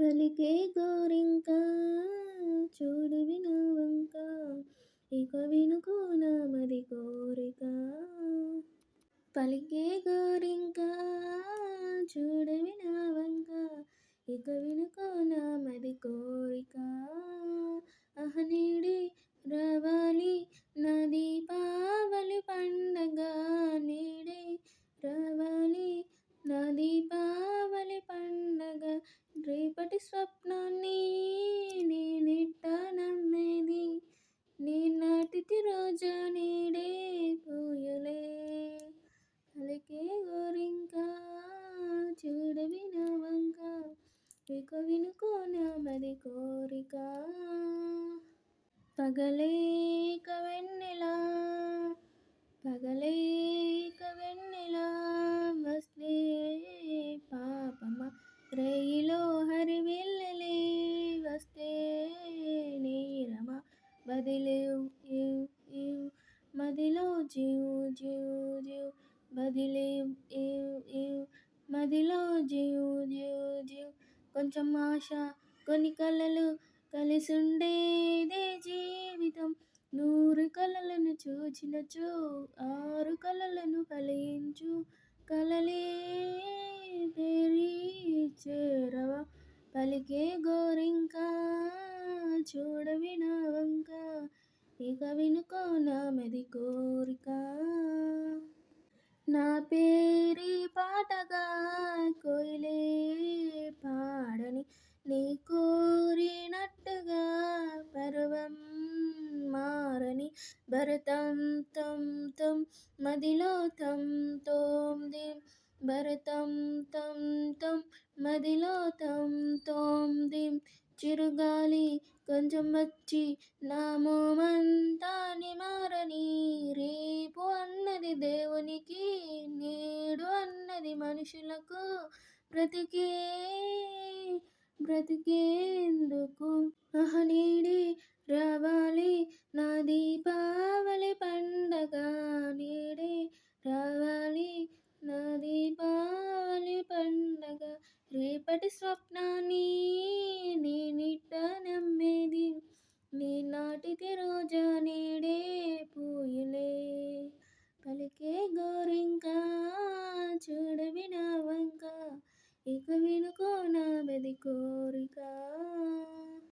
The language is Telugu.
పలికే గోరింక చూడు వినవంక ఇక వినుకో నామది కోరిక. పలికే గోరింక చూడు వినవంక ఇక వినుకో స్వప్నాన్ని నేనెట్ట నమ్మేది. నేనాటికి రోజా నీడే కోయలే అలకే గోరింక చూడవి నా వంక ఇక వినుకో నా మది కోరిక. పగలే కవ బదిలేవు ఇవ్ ఇవ్ మదిలో జీవు జీవు జీవు. బదిలేవు ఇవ్ ఇవ్ మదిలో జీవు జీవు జీవు. కొంచెం ఆశ కొన్ని కలలు కలిసుండేదే జీవితం. నూరు కలలను చూచినచు ఆరు కలలను కలిగించు కలలే తెరి చేరవ పలికే గోరింకా చూడవి ఇక వినుకో నామెది కోరిక. నా పేరి పాటగా కోయిలే పాడని నీ కోరినట్టుగా పర్వం మారని భరతం తం తం మదిలో తం తోం దిం. భరతం తం తం మదిలో తం తోం దిం. కొంచెం వచ్చి నా మోమంతా మారని రేపు అన్నది దేవునికి నేడు అన్నది మనుషులకు బ్రతికే బ్రతికేందుకు అహనీడి రావాలి. నా దీపావళి పండగ నేడే రావాలి. నా దీపావళి పండగ రేపటి స్వప్నాన్ని